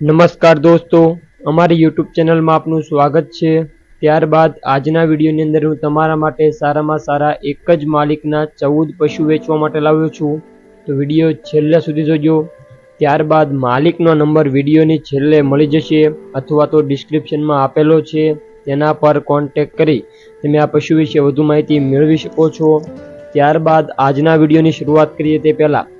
નમસ્કાર દોસ્તો, અમારી યુટ્યુબ ચેનલમાં આપનું સ્વાગત છે. ત્યારબાદ આજના વિડીયોની અંદર હું તમારા માટે સારામાં સારા એક જ માલિકના ચૌદ પશુ વેચવા માટે લાવ્યો છું. તો વીડિયો છેલ્લે સુધી જોજો. ત્યારબાદ માલિકનો નંબર વિડીયોની છેલ્લે મળી જશે અથવા તો ડિસ્ક્રિપ્શનમાં આપેલો છે. તેના પર કોન્ટેક કરી તમે આ પશુ વિશે વધુ માહિતી મેળવી શકો છો. ત્યારબાદ આજના વિડીયોની શરૂઆત કરીએ તે પહેલાં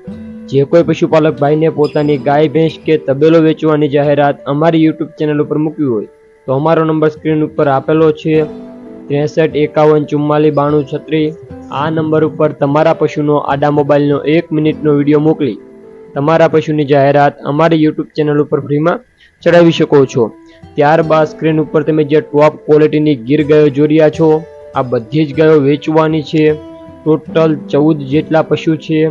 જે કોઈ પશુપાલક ભાઈને પોતાની ગાય, ભેંસ કે તબેલો વેચવાની જાહેરાત અમારી યુટ્યુબ ચેનલ ઉપર મૂકવી હોય, તો અમારો નંબર સ્ક્રીન ઉપર આપેલો છે. ત્રેસઠ એકાવન ચુમ્માલીસ બાણું છત્રીસ. આ નંબર ઉપર તમારા પશુનો આડા મોબાઈલનો એક મિનિટનો વીડિયો મોકલી, તમારા પશુની જાહેરાત અમારી યુટ્યુબ ચેનલ ઉપર ફ્રીમાં ચડાવી શકો છો. ત્યારબાદ સ્ક્રીન ઉપર તમે જે ટોપ ક્વોલિટીની ગીર ગાયો જોઈ રહ્યા છો, આ બધી જ ગાયો વેચવાની છે. ટોટલ ચૌદ જેટલા પશુ છે.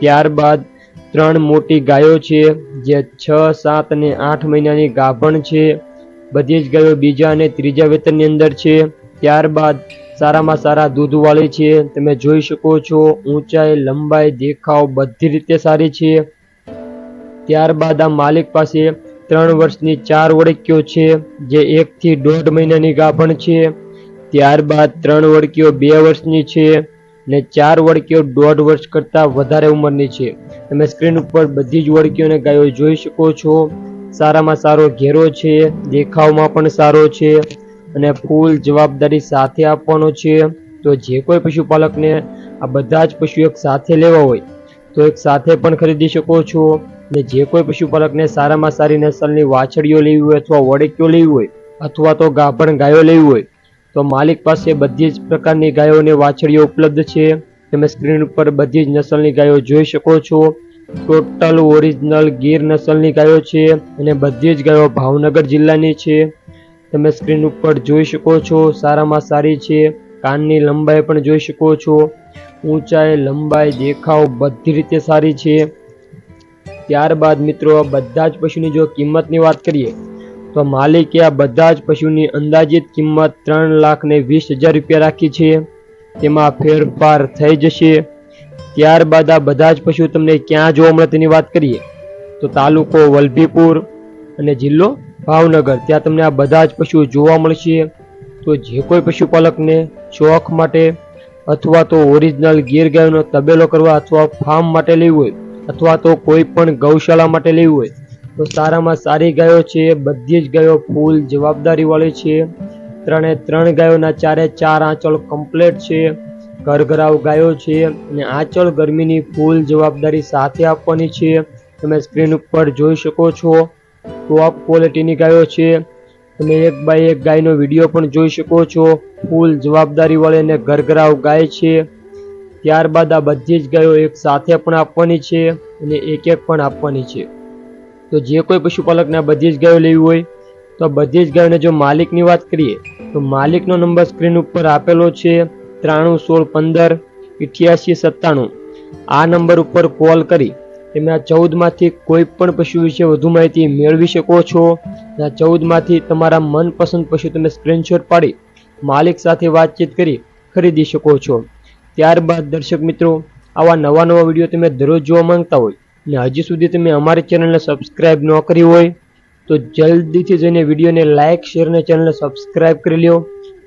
ત્યારબાદ ત્રણ મોટી ગાયો છે, જે છ, સાત અને આઠ મહિનાની ગાભણ છે. બધી જ ગાયો બીજા અને ત્રીજા વેતનની અંદર છે. ત્યારબાદ સારામાં સારા દૂધવાળી છે. તમે જોઈ શકો છો, ઊંચાઈ, લંબાઈ, દેખાવ બધી રીતે સારી છે. ત્યારબાદ આ માલિક પાસે ત્રણ વર્ષની ચાર વળકીઓ છે, જે એકથી દોઢ મહિનાની ગાભણ છે. ત્યારબાદ ત્રણ વળકીઓ બે વર્ષની છે. ને ચાર વળકીઓ દોઢ વર્ષ કરતાં વધારે ઉંમરની છે. તમે સ્ક્રીન ઉપર બધી જ વળકીઓને ગાયો જોઈ શકો છો. સારામાં સારો ઘેરો છે, દેખાવમાં પણ સારો છે અને ફૂલ જવાબદારી સાથે આપવાનો છે. તો જે કોઈ પશુપાલકને આ બધા જ પશુ એક સાથે લેવા હોય, તો એક સાથે પણ ખરીદી શકો છો. ને જે કોઈ પશુપાલકને સારામાં સારી નસલની વાછડીઓ લેવી હોય અથવા વળકીઓ લેવી હોય, અથવા તો ગાભણ ગાયો લેવી હોય તો માલિક પાસે બધી જ પ્રકારની ગાયો અને વાછડીઓ ઉપલબ્ધ છે. તમે સ્ક્રીન ઉપર બધી જ નસલની ગાયો જોઈ શકો છો. ટોટલ ઓરિજિનલ ગીર નસલની ગાયો છે અને બધી જ ગાયો ભાવનગર જિલ્લાની છે. તમે સ્ક્રીન ઉપર જોઈ શકો છો, સારામાં સારી છે. કાનની લંબાઈ પણ જોઈ શકો છો. ઊંચાઈ, લંબાઈ, દેખાવ બધી રીતે સારી છે. ત્યારબાદ મિત્રો બધા જ પશુની જો કિંમતની વાત કરીએ તો માલિકે આ બધા જ પશુની અંદાજિત કિંમત ત્રણ લાખ ને વીસ હજાર રૂપિયા રાખી છે. તેમાં ફેરફાર થઈ જશે. ત્યારબાદ આ બધા જ પશુ તમને ક્યાં જોવા મળે તેની વાત કરીએ. તો તાલુકો વલભીપુર અને જિલ્લો ભાવનગર, ત્યાં તમને આ બધા જ પશુઓ જોવા મળશે. તો જે કોઈ પશુપાલકને શોખ માટે અથવા તો ઓરિજિનલ ગીર ગાયનો તબેલો કરવા અથવા ફાર્મ માટે લેવું હોય અથવા તો કોઈ પણ ગૌશાળા માટે લેવું હોય તો સારામાં સારી ગાયો છે, બધી જ ગાયો ફૂલ જવાબદારી વાળી છે. ત્રણે ત્રણ ગાયોના ચારે ચાર આંચળ કમ્પ્લેટ છે. ઘરઘરાવ ગાયો છે અને આંચળ ગરમીની ફૂલ જવાબદારી સાથે આપવાની છે. તમે સ્ક્રીન ઉપર જોઈ શકો છો. ટોપ ક્વોલિટીની ગાયો છે. તમે એક બાય એક ગાયનો વીડિયો પણ જોઈ શકો છો. ફૂલ જવાબદારી વાળી અને ઘરઘરાવ ગાય છે. ત્યારબાદ આ બધી જ ગાયો એક સાથે પણ આપવાની છે અને એક એક પણ આપવાની છે. તો જે કોઈ પશુપાલકને આ બધી જ ગાયો લેવી હોય, તો બધી જ ગાયોને જો માલિકની વાત કરીએ, તો માલિકનો નંબર સ્ક્રીન ઉપર આપેલો છે ત્રાણું સોળ પંદર ઇઠ્યાસી સત્તાણું. આ નંબર ઉપર કોલ કરી, તમે આ ચૌદમાંથી કોઈ પણ પશુ વિશે વધુ માહિતી મેળવી શકો છો. આ ચૌદમાંથી તમારા મનપસંદ પશુ તમે સ્ક્રીનશોટ પાડી, માલિક સાથે વાતચીત કરી ખરીદી શકો છો. ત્યારબાદ દર્શક મિત્રો, આવા નવા નવા વીડિયો તમે દરરોજ જોવા માંગતા હોય અને હજી સુધી તમે અમારી ચેનલને સબસ્ક્રાઈબ ન કરી હોય તો જલ્દીથી જઈને વિડીયોને લાઇક, શેર અને ચેનલને સબસ્ક્રાઈબ કરી લ્યો.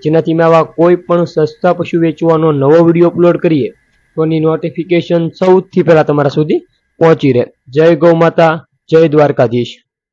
જેનાથી મેં આવા કોઈ પણ સસ્તા પશુ વેચવાનો નવો વીડિયો અપલોડ કરીએ તો એની નોટિફિકેશન સૌથી પહેલાં તમારા સુધી પહોંચી રહે. જય ગૌ માતા, જય દ્વારકાધીશ.